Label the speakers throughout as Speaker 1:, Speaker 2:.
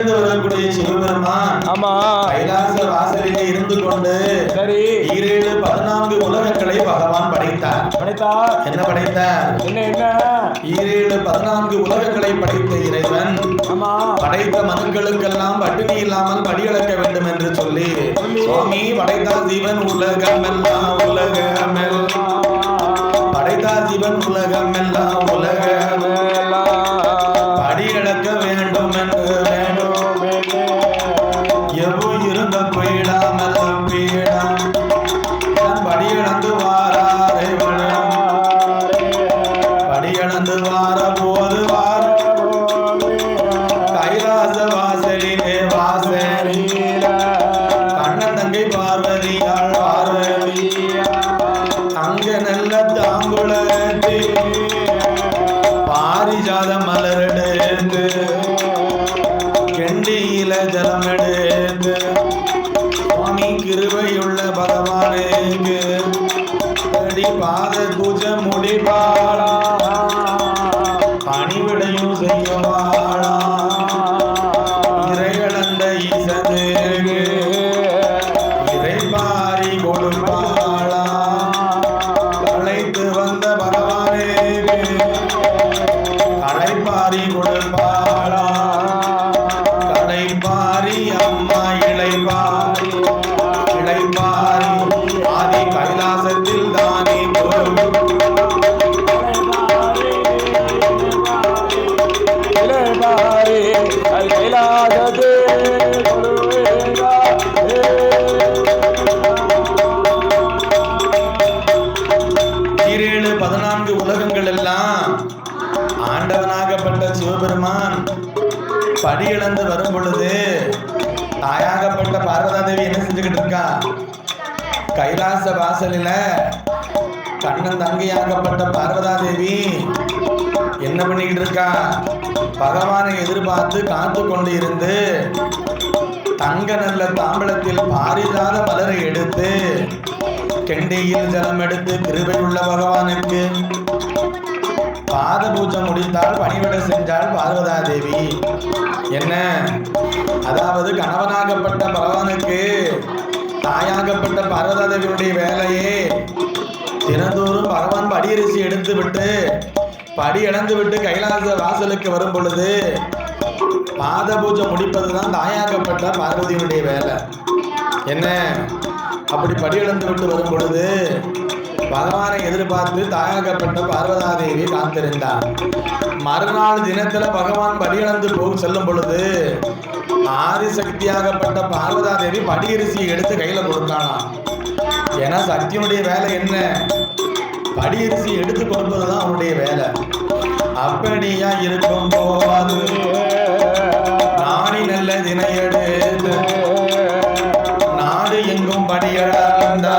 Speaker 1: இருந்து வரக்கூடிய சிவபெருமான்
Speaker 2: ஆமா.
Speaker 1: கைலாச வாசலிலே இருந்து கொண்டு
Speaker 2: சரி.
Speaker 1: ஈரேழு பதினான்கு உலகங்களை பகவான் படைத்தார்.
Speaker 2: படைத்தா
Speaker 1: என்ன படைத்தார்?
Speaker 2: என்ன என்ன?
Speaker 1: ஈரேழு பதினான்கு உலகங்களை படைத்த இறைவன்
Speaker 2: ஆமா.
Speaker 1: படைத்த மனுக்களுக்கெல்லாம் பட்டினி இல்லாமல் படியளக்க வேண்டும் என்று சொல்லி சுவாமி படைத்தார் ஜீவன் உலகமெல்லாம் உலகமெல்லாம். படைத்தார் ஜீவன் உலகமெல்லாம். படியிழந்து வரும் பொழுது தாயாகப்பட்ட பார்வதாதேவி என்ன செஞ்சுக்கிட்டு இருக்கா? கைலாச வாசலில கண்ணன் தங்கையாகப்பட்ட பார்வதாதேவி என்ன பண்ணிக்கிட்டு இருக்கா? பகவானை எதிர்பார்த்து காத்து கொண்டு இருந்து தங்க நல்ல தாம்பளத்தில் பாரிஜாத மலரை எடுத்து கெண்டையில் ஜலம் எடுத்து கிருபை உள்ள பகவானுக்கு பாத பூஜை முடித்தால் பணிவிட செஞ்சால் பார்வதா தேவி என்ன? அதாவது கணவனாகப்பட்ட பகவானுக்கு தாயாகப்பட்ட பார்வதா தேவியுடைய வேலையே தினந்தோறும் பகவான் படியரிசி எடுத்து விட்டு படி இழந்து விட்டு கைலாச வாசலுக்கு வரும் பொழுது பாத பூஜை முடிப்பதுதான் தாயாகப்பட்ட பார்வதியினுடைய வேலை. என்ன? அப்படி படி இழந்து விட்டு வரும் பொழுது பகவானை எதிர்பார்த்து தாயாகப்பட்ட பார்வதாதேவி காத்திருந்தார். மறுநாள் தினத்துல பகவான் படி இழந்து செல்லும் பொழுது ஆதிசக்தியாகப்பட்ட பார்வதாதேவி படியரிசியை எடுத்து கையில கொடுத்தானாம் ஏன்னா சக்தியினுடைய வேலை என்ன? படியரிசி எடுத்து கொடுப்பதுதான் அவனுடைய வேலை. அப்படியா இருக்கும் போவாது நாடி நல்ல தினை நாடு எங்கும் படியடந்தா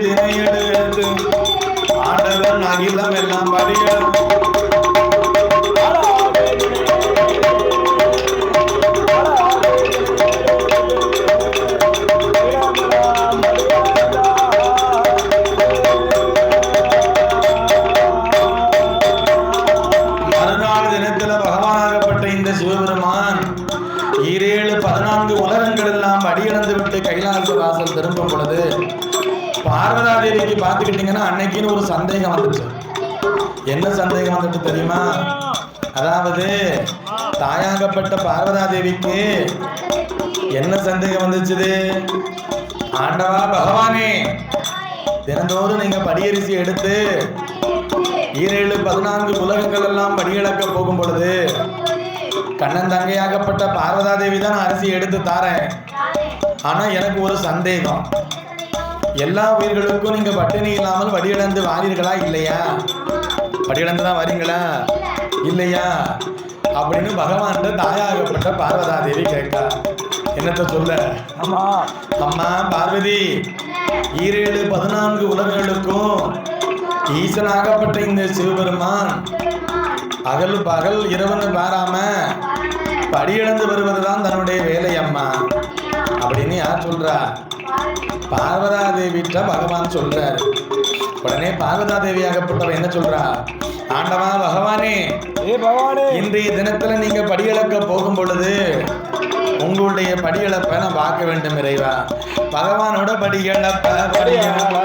Speaker 1: ஆளாக்கு எடுத்து ஆண்டவன் அகிலம் எல்லாம் படியட தாயாகப்பட்ட பார்வதாதேவிக்கு என்ன சந்தேகம் வந்துச்சுது? ஆண்டவா பகவானே தினந்தோறும் நீங்க படியரிசி எடுத்து ஈரேழு பதினான்கு உலகங்கள் எல்லாம் படியிழக்க போகும் பொழுது கண்ணன் தங்கையாகப்பட்ட பார்வதாதேவி தான் அரிசி எடுத்து தாரேன். ஆனா எனக்கு ஒரு சந்தேகம். எல்லா உயிர்களுக்கும் நீங்க பட்டினி இல்லாமல் வடியிழந்து வாரீர்களா இல்லையா? வடியிழந்து தான் வரீங்களா? இல்லையா? அப்படின்னு பகவான்கிட்ட தாயாகப்பட்ட பார்வதா தேவி கேட்கா என்னத்த சொல்ல?
Speaker 2: ஆமா.
Speaker 1: அம்மா பார்வதி ஈரேழு பதினான்கு உலகங்களுக்கும் ஈசனாகப்பட்ட இந்த சிவபெருமான் அகல் பகல் இரவுன்னு பாராம படியிழந்து வருவதுதான் தன்னுடைய வேலை அம்மா. அப்படின்னு யார் சொல்றா? பார்வதா தேவிட்ட பகவான் சொல்றாரு. உடனே பார்வதா தேவியாகப்பட்டவ என்ன சொல்றா? ஆண்டவா பகவானே இன்றைய தினத்துல நீங்க படியிழக்க போகும் பொழுது உங்களுடைய படியிழப்பை நான் பார்க்க வேண்டும் இறைவா. பகவானோட படியிழப்ப படியிழப்ப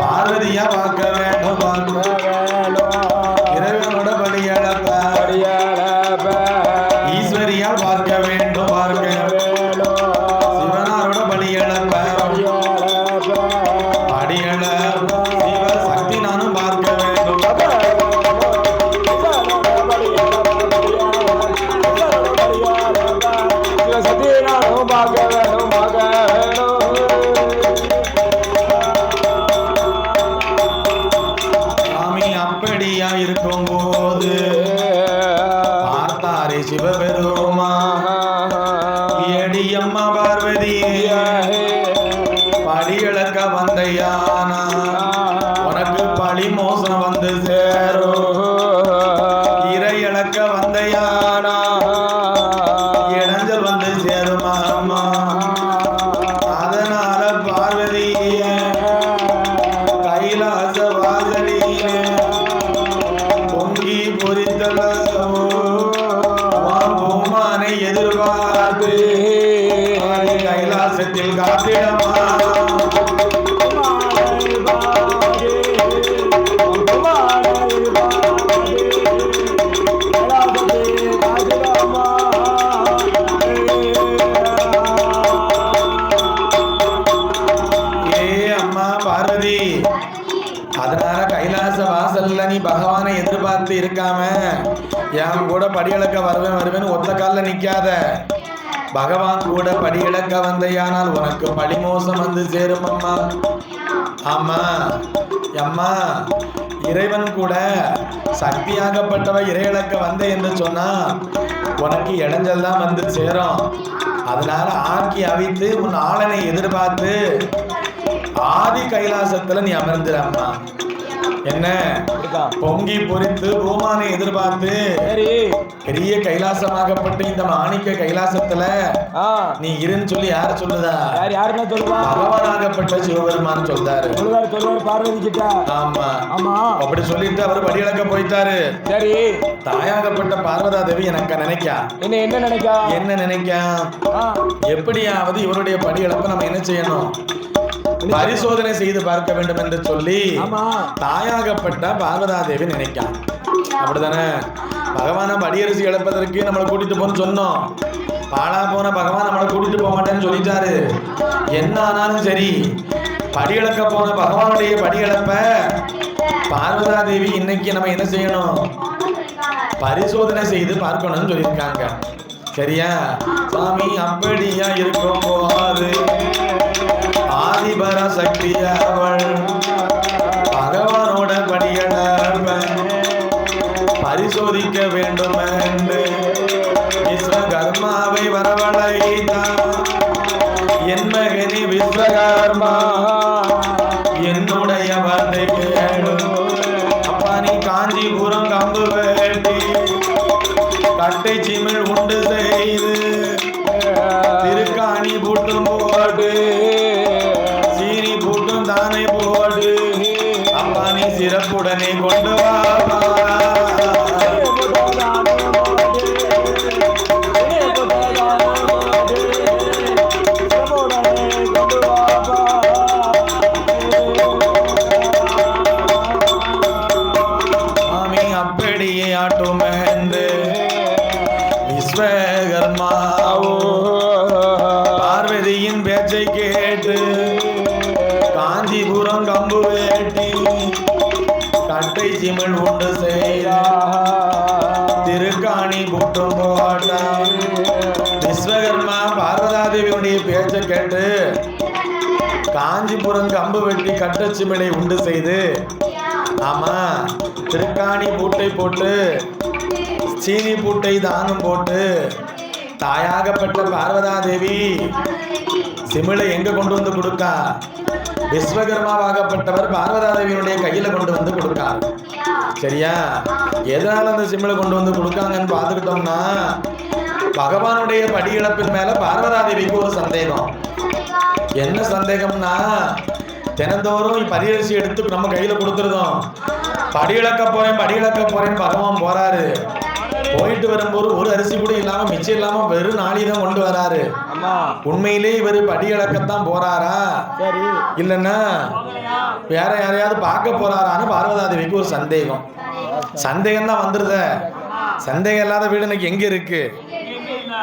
Speaker 1: பார்வதியா பார்க்க வேண்டும் பார்க்க எடியம்மா பார்வதி படியிழக்க வந்தையானா. ஒத்த பகவான் கூட படியிழக்க வந்தையானால் உனக்கு படிமோசம் வந்து சேரும் அம்மா. ஆமா. அம்மா இறைவன் கூட சக்தியாகப்பட்டவ இறையிழக்க வந்த என்று சொன்னா உனக்கு இடைஞ்சல் தான் வந்து சேரும். அதனால ஆக்கி அவித்து உன் ஆளனை எதிர்பார்த்து ஆதி கைலாசத்துல நீ அமர்ந்துற அம்மா. என்ன? பொங்கி பொறித்து பூமானை எதிர்பார்த்து.
Speaker 2: சரி.
Speaker 1: பெரிய கைலாசமாகப்பட்டு இந்த மாணிக்க கைலாசத்துல நீ இருன்னு சொல்லி யார் சொல்லுதா?
Speaker 2: யார் யாருன்னா சொல்லுவா?
Speaker 1: பகவானாகப்பட்ட சிவபெருமான் சொல்றாரு.
Speaker 2: சொல்லுவார் சொல்லுவார் பார்வதி கிட்ட.
Speaker 1: ஆமா.
Speaker 2: ஆமா.
Speaker 1: அப்படி சொல்லிட்டு அவர் படியிழக்க போயிட்டாரு.
Speaker 2: சரி.
Speaker 1: தாயாகப்பட்ட பார்வதா தேவி எனக்கு நினைக்கா.
Speaker 2: என்ன என்ன நினைக்கா?
Speaker 1: என்ன நினைக்கா? எப்படியாவது இவருடைய படியிழப்பை நம்ம என்ன செய்யணும்? பரிசோதனை செய்து பார்க்க வேண்டும் என்று சொல்லி தாயாகப்பட்ட பார்வதா தேவி நினைக்கான் அப்படிதானே பகவானை படியரசி இழப்பதற்கு நம்மளை கூட்டிட்டு போன்னு சொன்னோம். பாழா போன பகவான் நம்மளை கூட்டிட்டு போக மாட்டேன்னு சொல்லிட்டாரு. என்ன ஆனாலும் சரி படியிழக்க போன பகவானுடைய படியிழப்ப பார்வதா தேவி இன்னைக்கு நம்ம என்ன செய்யணும்? பரிசோதனை செய்து பார்க்கணும்னு சொல்லியிருக்காங்க. சரியா? சாமி அப்படியா இருக்கும் போது. ஆதிபர சக்தி அவள் பகவானோட படியளப்ப பரிசோதிக்க வேண்டுமே. வெட்டி உண்டு செய்து. ஆமா. திருக்காணி பூட்டை போட்டு சீனி பூட்டை தானம் போட்டு தாயாகப்பட்ட பார்வதா தேவி சிமிழை எங்க கொண்டு வந்து கொடுக்கா? விஸ்வகர்மாவாகப்பட்டவர் பார்வதாதேவியினுடைய கையில கொண்டு வந்து கொடுக்கார் சரியா? எதனால அந்த சிமிழை கொண்டு வந்து கொடுக்காங்கன்னு பார்த்துக்கிட்டோம்னா பகவானுடைய படியிழப்பின் மேல பார்வதா தேவிக்கு ஒரு சந்தேகம். என்ன சந்தேகம்னா தினந்தோறும் பரிகரிசி எடுத்து நம்ம கையில கொடுத்துருதோம் படி இழக்க போறேன் படி இழக்க போறேன்னு பகவான் போறாரு. போயிட்டு வரும்போது ஒரு அரிசி கூட இல்லாம மிச்சம் இல்லாம வெறும் நாளி தான் கொண்டு வராரு. உண்மையிலே இவர் படி இழக்கத்தான் போறாரா இல்லைன்னா வேற யாரையாவது பார்க்க போறாரான்னு பார்வதாதேவிக்கு ஒரு சந்தேகம். சந்தேகம் தான் வந்துருத. சந்தேகம் இல்லாத வீடு எனக்கு எங்க இருக்கு?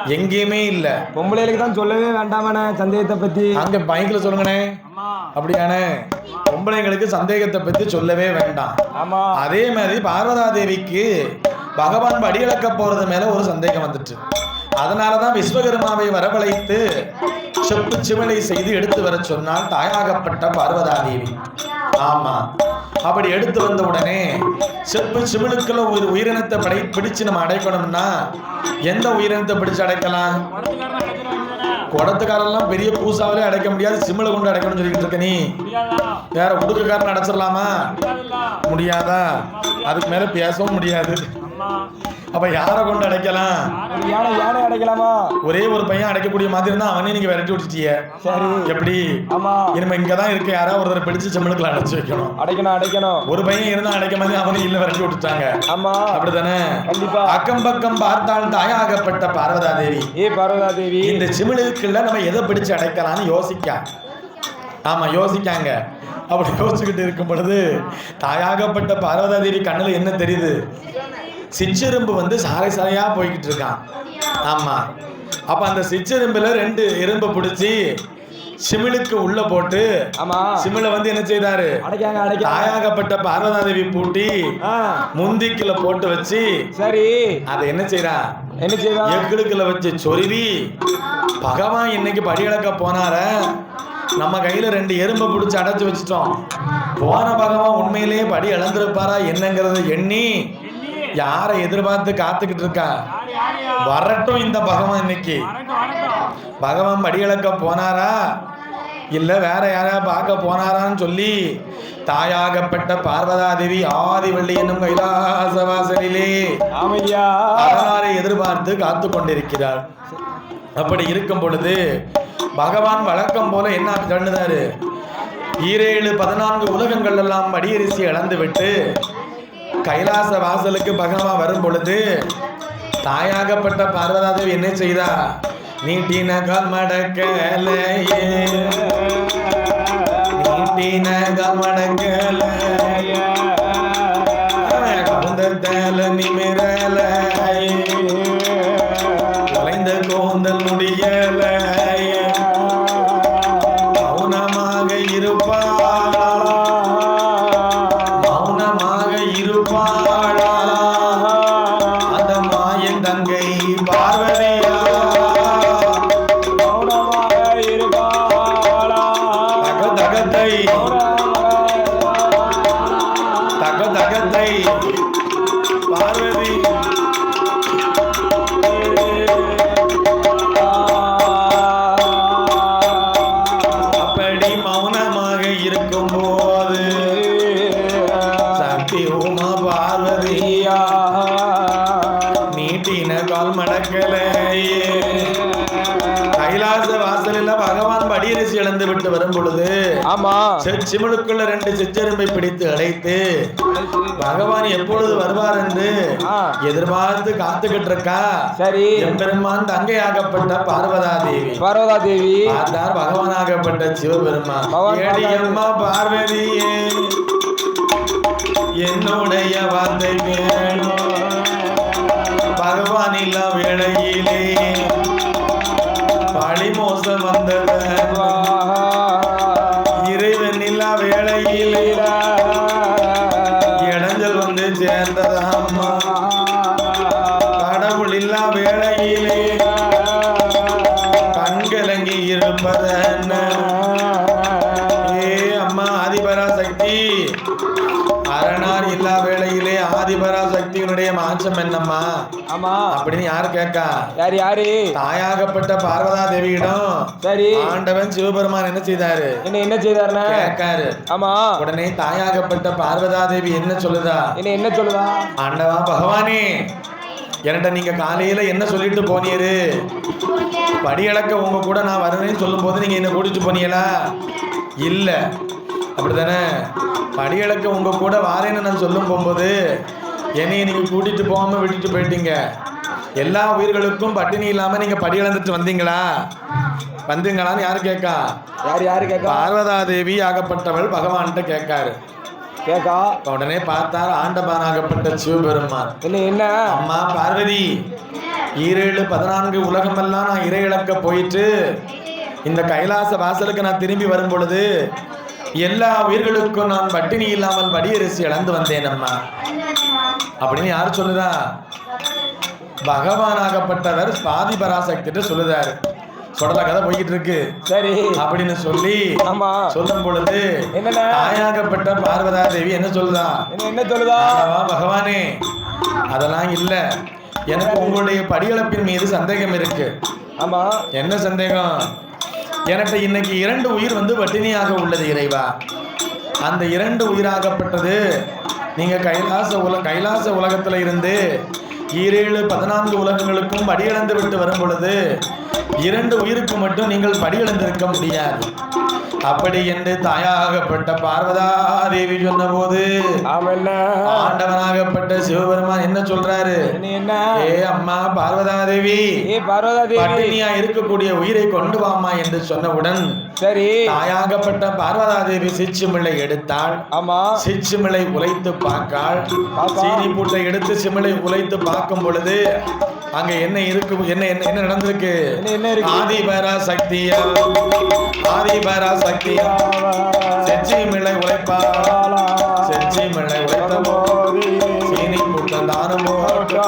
Speaker 1: எங்கேயுமே இல்ல.
Speaker 2: பொம்பளைகளுக்கு தான் சொல்லவே வேண்டாமண்ணே சந்தேகத்தை பத்தி.
Speaker 1: அங்க பைக்ல சொல்லுங்கண்ணே. அப்படியானே பொம்பளைங்களுக்கு சந்தேகத்தை பத்தி சொல்லவே வேண்டாம்.
Speaker 2: ஆமா.
Speaker 1: அதே மாதிரி பார்வதா தேவிக்கு பகவான் படி இழக்க போறது மேல ஒரு சந்தேகம் வந்துட்டு. அதனாலதான் விஸ்வகர்மாவை வரவழைத்து செப்பு சிவலை செய்து எடுத்து வர சொன்னால் தாயாகப்பட்ட பார்வதா தேவி. ஆமா. அப்படி எடுத்து வந்த உடனே செப்பு சிவிலுக்குள்ள ஒரு உயிரினத்தை படை பிடிச்சு நம்ம அடைக்கணும்னா எந்த உயிரினத்தை பிடிச்சு அடைக்கலாம்? குடத்துக்காரெல்லாம் பெரிய பூசாவிலே அடைக்க முடியாது சிமிளை கொண்டு அடைக்கணும்னு சொல்லிட்டு இருக்க நீ. வேற உடுக்குக்காரன் அடைச்சிடலாமா? முடியாதா? அதுக்கு மேல பேசவும் முடியாது. அப்ப யாரை கொண்டு அடைக்கலாம்?
Speaker 2: யானை யானை அடைக்கலாமா?
Speaker 1: ஒரே ஒரு பையன் அடைக்கக்கூடிய மாதிரி இருந்தா அவனே நீங்க விரட்டி விட்டுட்டீங்க
Speaker 2: சரி.
Speaker 1: எப்படி?
Speaker 2: ஆமா.
Speaker 1: இனிமே இங்கதான் இருக்க யாராவது ஒருத்தர் பிடிச்சு சிம்மிளுக்குள்ள அடைச்சு வைக்கணும்.
Speaker 2: அடைக்கணும் அடைக்கணும்.
Speaker 1: ஒரு பையன் இருந்தா அடைக்க மாதிரி அவனையும் இல்ல விரட்டி விட்டுட்டாங்க.
Speaker 2: ஆமா.
Speaker 1: அப்படிதானே
Speaker 2: கண்டிப்பா.
Speaker 1: அக்கம் பக்கம் பார்த்தால் தாயாகப்பட்ட பார்வதா தேவி
Speaker 2: ஏ பார்வதா தேவி
Speaker 1: இந்த சிமிழுக்குள்ள நம்ம எதை பிடிச்சு அடைக்கலாம்னு யோசிக்க ஆமா யோசிக்காங்க. அப்படி யோசிச்சுக்கிட்டு இருக்கும் பொழுது தாயாகப்பட்ட பார்வதா தேவி கண்ணுல என்ன தெரியுது? சிச்செரும்பு வந்து சாறை சாறையா போய்கிட்டு இருக்கான். ஆமா. அப்ப அந்த சிச்செரும்புல ரெண்டு எறும்பை பிடிச்சி சிமிழுக்கு உள்ள போட்டு
Speaker 2: ஆமா.
Speaker 1: சிமிழை வந்து என்ன செய்தாரு? தாயாகப்பட்ட பார்வதா தேவி பூட்டி
Speaker 2: ஆ.
Speaker 1: முந்திக்குள்ள போட்டு வச்சு
Speaker 2: சரி.
Speaker 1: அதை என்ன செய்றா?
Speaker 2: என்ன செய்வான்
Speaker 1: எங்களுக்குள்ள வச்சு சொருவி பகவான் இன்னைக்கு படி இழக்க போனார. நம்ம கையில ரெண்டு எறும்பை பிடிச்சி அடைச்சு வச்சிட்டோம். போன பகவான் உண்மையிலேயே படி இழந்திருப்பாரா என்னங்கிறத எண்ணி யாரை எதிர்பார்த்து காத்துக்கிட்டு இருக்கா? வரட்டும் இந்த பகவான் இன்னைக்கு. பகவான் படி இழக்க போனாரா? இல்ல வேற யாரையா பார்க்க போனாரான்னு சொல்லி தாயாகப்பட்ட பார்வதாதேவி ஆதிவள்ளி என்னும் கைலாசவாசலிலே அவராரை எதிர்பார்த்து காத்து கொண்டிருக்கிறார். அப்படி இருக்கும் பொழுது பகவான் வழக்கம் போல என்ன கண்டுதாரு ஈரேழு பதினான்கு உலகங்கள் எல்லாம் மடியரிசி இழந்து விட்டு கைலாச வாசலுக்கு பகவான் வரும் பொழுது தாயாகப்பட்ட பார்வதாதேவி என்ன செய்தா? நீட்டின கால் மடக்கலையே நீட்டின கால்
Speaker 2: ஆமா
Speaker 1: சிமிழுக்குள்ள ரெண்டு சிச்செரும்பை பிடித்து அழைத்து பகவான் எப்பொழுது வருவார் என்று. எதிர்பார்த்து காத்துக்கிட்டு இருக்கா
Speaker 2: சரி.
Speaker 1: எம்பெருமான் தங்கையாகப்பட்ட பார்வதா தேவி
Speaker 2: பார்வதா தேவி
Speaker 1: பார்த்தார் பகவானாகப்பட்ட சிவபெருமான். அம்மா பார்வதியே என்னுடைய வார்த்தை வேணும் பகவான் இல்லா வேளையிலே பழி மோசம் ஆதிபராசக்தி அரணார் இல்லா வேளையிலே ஆதிபரா மாச்சம் என்னம்மா?
Speaker 2: ஆமா.
Speaker 1: அப்படின்னு யாரு கேட்கா
Speaker 2: யாரு யாரு?
Speaker 1: தாயாகப்பட்ட பார்வதா தேவியிடம்
Speaker 2: சரி.
Speaker 1: ஆண்டவன் சிவபெருமான் என்ன செய்தாரு?
Speaker 2: என்ன என்ன செய்தாருண்ணே?
Speaker 1: கேட்காரு
Speaker 2: ஆமா.
Speaker 1: உடனே தாயாகப்பட்ட பார்வதா தேவி என்ன சொல்லுதா?
Speaker 2: என்ன என்ன சொல்லுதா?
Speaker 1: ஆண்டவா பகவானே என்கிட்ட நீங்க காலையில என்ன சொல்லிட்டு போனீரு? படியளக்க உங்க கூட நான் வருவேன்னு சொல்லும் போது நீங்க என்ன கூட்டிட்டு போனீங்களா? இல்ல. அப்படிதானே படியளக்க உங்க கூட வாரேன்னு நான் சொல்லும் போகும்போது என்னைய நீங்க கூட்டிட்டு போகாம விட்டுட்டு போயிட்டீங்க. எல்லா உயிர்களுக்கும் பட்டினி இல்லாம நீங்க படி இழந்துட்டு வந்தீங்களா? வந்தீங்களான்னு யாரு கேட்கா
Speaker 2: யாரு யாரு கேட்கா
Speaker 1: பார்வதா தேவி ஆகப்பட்டவள் பகவான்கிட்ட கேட்காரு.
Speaker 2: கேக்கா?
Speaker 1: உடனே பார்த்தார் ஆண்டவனாகப்பட்ட சிவபெருமான்.
Speaker 2: என்ன என்ன?
Speaker 1: அம்மா பார்வதி ஈரேழு பதினான்கு உலகமெல்லாம் நான் இறை இழக்க போயிட்டு இந்த கைலாச வாசலுக்கு நான் திரும்பி வரும் பொழுது எல்லா உயிர்களுக்கும் நான் பட்டினி இல்லாமல் படியரசி இழந்து வந்தேன் அம்மா. அப்படின்னு யார் சொல்லுதா? பகவானாகப்பட்டவர் பாதி பராசக்திட்டு சொல்லுதாரு. சொடல கதை போய்கிட்டு இருக்கு.
Speaker 2: சரி.
Speaker 1: அப்படின்னு சொல்லி
Speaker 2: ஆமா.
Speaker 1: சொல்லும் பொழுது தாயாகப்பட்ட பார்வதா தேவி என்ன சொல்லுதா?
Speaker 2: என்ன சொல்லுதா?
Speaker 1: பகவானே அதெல்லாம் இல்ல. எனக்கு உங்களுடைய படியளப்பின் மீது சந்தேகம் இருக்கு.
Speaker 2: ஆமா.
Speaker 1: என்ன சந்தேகம்? எனக்கு இன்னைக்கு இரண்டு உயிர் வந்து வட்டினியாக உள்ளது இறைவா. அந்த இரண்டு உயிராகப்பட்டது நீங்க கைலாச உல கைலாச உலகத்துல இருந்து ஈரேழு பதினான்கு உலகங்களுக்கும் படியிழந்து விட்டு வரும் பொழுது இரண்டு உயிருக்கு மட்டும் நீங்கள் படியிழந்திருக்க முடியாது. அப்படி என்று தாயாகப்பட்ட பார்வதா தேவி சொன்னபோது
Speaker 2: ஆமா என்ன
Speaker 1: ஆண்டவனாகப்பட்ட சிவபெருமான் என்ன சொல்றாரு? ஏ அம்மா பார்வதா தேவி பட்டினியா இருக்கக்கூடிய உயிரை கொண்டு வாமா என்று சொன்னவுடன்
Speaker 2: சரி.
Speaker 1: தாயாகப்பட்ட பார்வதா தேவி சிச்சுமிளை எடுத்தாள்.
Speaker 2: ஆமா.
Speaker 1: சிச்சுமிளை உலைத்து பார்க்காள். சீனி பூட்டை எடுத்து சிமிளை உலைத்து பார்க்கும் பொழுது அங்க என்ன இருக்கு என்ன என்ன என்ன நடந்திருக்கு?
Speaker 2: என்ன இருக்கு?
Speaker 1: ஆதிபரா சக்தியா ஆதிபரா சக்தியா செச்சிமிளை உழைப்பா? செச்சிமிளை உழைத்த போது சீனி பூட்டம் தானம்? போட்டு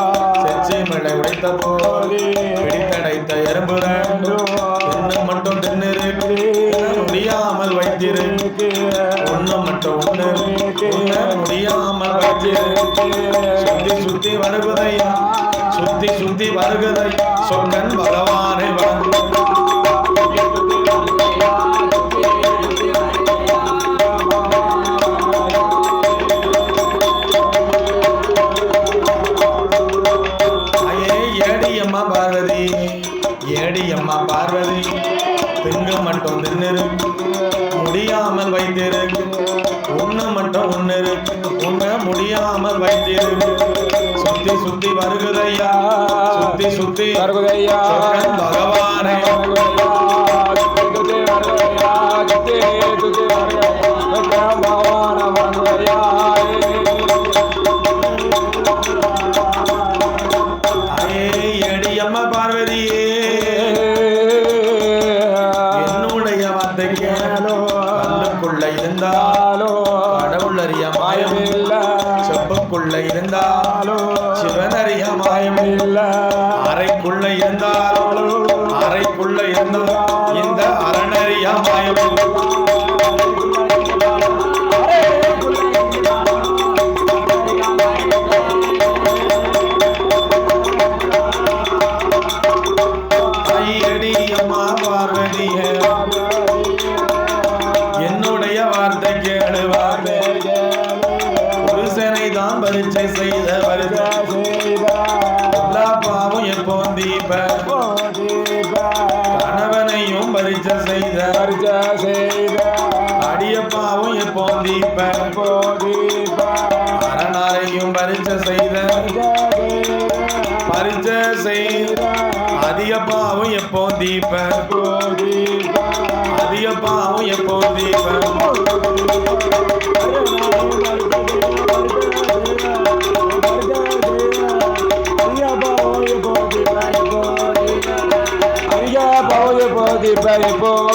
Speaker 1: செச்சிமிளை உழைத்த போது பிடித்தடைத்த எறும்பு தின்னு மட்டும் தின்னிரு. முடியாமல் வைத்திரு. ஒண்ணு மட்டும் ஒண்ணு முடியாமல் வைத்திரு. சுத்தி சுத்தி வருகுதையா சுத்தி சுத்தி வருகுதை சொக்கன் பகவானை வணங்கு ஐயே ஏடி பார்வதி ஏடி பார்வதி திங்கு மட்டும் தின்னிரு முடியாமல் வைத்திரு. ஒண்ணு மட்டும் ஒண்ணு உண்ண முடியாமல் வைத்திருக்கு சுத்தி சுத்தி வருகுதையா? சுத்தி சுத்தி
Speaker 2: வருகுதையா?
Speaker 1: சொக்கன் பகவானே ஐயே அரணாரையும் பரிச்ச செய்த பரிச்ச செய்த அதிக பாவம் எப்போ தீப அதிக பாவம் எப்போ தீப
Speaker 2: போதி போ